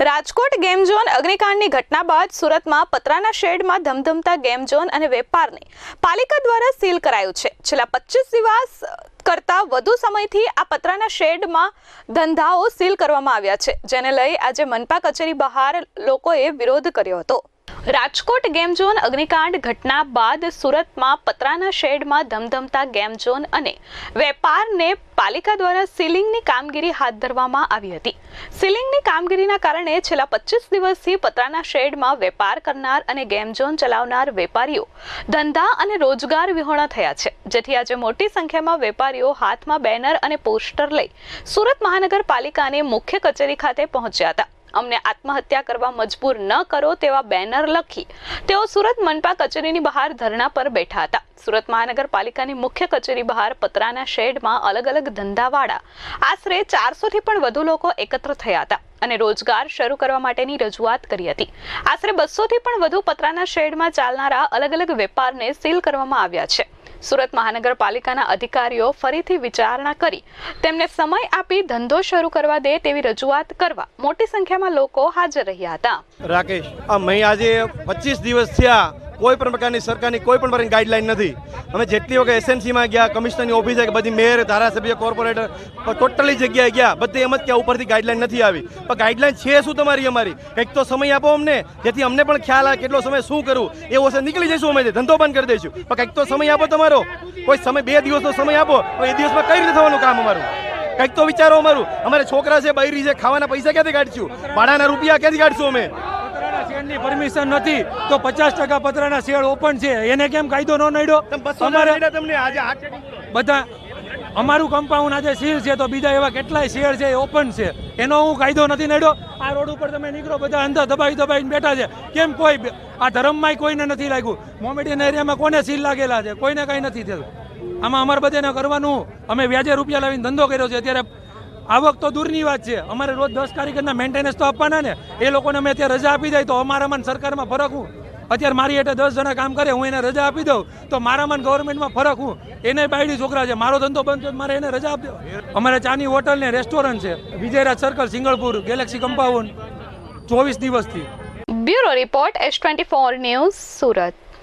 Rajkot game zone અગ્નિકાંડની ઘટના બાદ સુરતમાં પતરાના શેડમાં ધમધમતા ગેમ ઝોન અને વેપારને પાલિકા દ્વારા સીલ કરાયું છે. છેલ્લા પચીસ દિવસ કરતા વધુ સમયથી આ પતરાના શેડમાં ધંધાઓ સીલ કરવામાં આવ્યા છે, જેને લઈ આજે મનપા કચેરી બહાર લોકોએ વિરોધ કર્યો હતો. રાજકોટ ગેમ ઝોન અગ્નિકાંડ ઘટના બાદ સુરતમાં પતરાના શેડમાં ધમધમતા ગેમ ઝોન અને વેપારને પાલિકા દ્વારા સીલિંગની કામગીરી હાથ ધરવામાં આવી હતી. સીલિંગની કામગીરીના કારણે છેલ્લા પચીસ દિવસથી પતરાના શેડમાં વેપાર કરનાર અને ગેમ ઝોન ચલાવનાર વેપારીઓ ધંધા અને રોજગાર વિહોણા થયા છે. જેથી આજે મોટી સંખ્યામાં વેપારીઓ હાથમાં બેનર અને પોસ્ટર લઈ સુરત મહાનગરપાલિકાની મુખ્ય કચેરી ખાતે પહોંચ્યા હતા. અમને આત્મહત્યા કરવા મજબૂર ન કરો તેવા બેનર લખી તેઓ સુરત મનપા કચેરીની બહાર ધરણા પર બેઠા હતા. સુરત મહાનગરપાલિકાની મુખ્ય કચેરી બહાર પતરાના શેડમાં અલગ અલગ ધંધાવાળા આશરે ચારસોથી પણ વધુ લોકો એકત્ર થયા હતા અને રોજગાર શરૂ કરવા માટેની રજૂઆત કરી હતી. આશરે બસોથી પણ વધુ પતરાના શેડમાં ચાલનારા અલગ અલગ વેપારને સીલ કરવામાં આવ્યા છે. સુરત મહાનગરપાલિકાના અધિકારીઓ ફરીથી વિચારણા કરી. તેમને સમય આપી ધંધો શરૂ કરવા દે તેવી રજૂઆત કરવા મોટી સંખ્યામાં લોકો હાજર રહ્યા હતા. રાકેશ, આ આજે પચીસ દિવસ થયા કોઈ પણ પ્રકારની સરકારની કોઈ પણ પ્રકારની ગાઈડલાઈન નથી. અમે જેટલી વખત એસએમસીમાં ગયા, કમિશનરની ઓફિસે કે બધી મેયર, ધારાસભ્ય, કોર્પોરેટર ટોટલી જગ્યાએ ગયા, બધી એમ જ કે ઉપરથી ગાઈડલાઈન નથી આવી. પણ ગાઈડલાઈન છે શું તમારી અમારી? કંઈક તો સમય આપો અમને, જેથી અમને પણ ખ્યાલ આવે કેટલો સમય શું કરવું. એ ઓછે નીકળી જઈશું અમે, ધંધો બંધ કરી દઈશું. પણ કંઈક તો સમય આપો તમારો. કોઈ સમય, બે દિવસનો સમય આપો તો એ દિવસમાં કઈ રીતે થવાનું કામ અમારું? કંઈક તો વિચારો અમારું. અમારે છોકરા છે, બૈરી છે, ખાવાના પૈસા ક્યાંથી કાઢશું? ભાડાના રૂપિયા ક્યાંથી કાઢશું અમે? પતરાના પરમિશન નથી તો પચાસ ટકા પતરાના શેર ઓપન છે. એને કેમ કાયદો ન નડ્યો? અમારે તમને આજે બધા અમારું કમ્પાઉન્ડ આજે સીલ છે તો બીજા એવા કેટલાય શેર છે એ ઓપન છે. એનો હું કાયદો નથી નડ્યો. આ રોડ ઉપર તમે નીકળો બધા અંદર દબાઈ દબાઈને બેઠા છે. કેમ કોઈ આ ધર્મમાંય કોઈને નથી લાગ્યું. મોમેડિયન એરિયામાં કોને સીલ લાગેલા છે? કોઈને કાંઈ નથી થયું. આમાં અમારે બધાને કરવાનું. અમે વ્યાજે રૂપિયા લાવીને ધંધો કર્યો છે. અત્યારે આવક તો દૂરની વાત છે. અમારે રોજ દસ કારીગરના મેન્ટેનન્સ તો આપવાના ને. એ લોકોને અમે અત્યારે રજા આપી દઈએ તો અમારામાં સરકારમાં ફરક હું. અત્યારે મારી હેઠળ દસ જણા કામ કરે, હું એને રજા આપી દઉં તો મારામાં મન ગવર્મેન્ટમાં ફરક હું. એને બાયડી છોકરા છે. મારો ધંધો બંધ મારે એને રજા આપી દો અમારે ચાની હોટલ ને રેસ્ટોરન્ટ છે. Vijayraj circle Singanpur galaxy compound ચોવીસ દિવસથી. Bureau report S twenty four news Surat.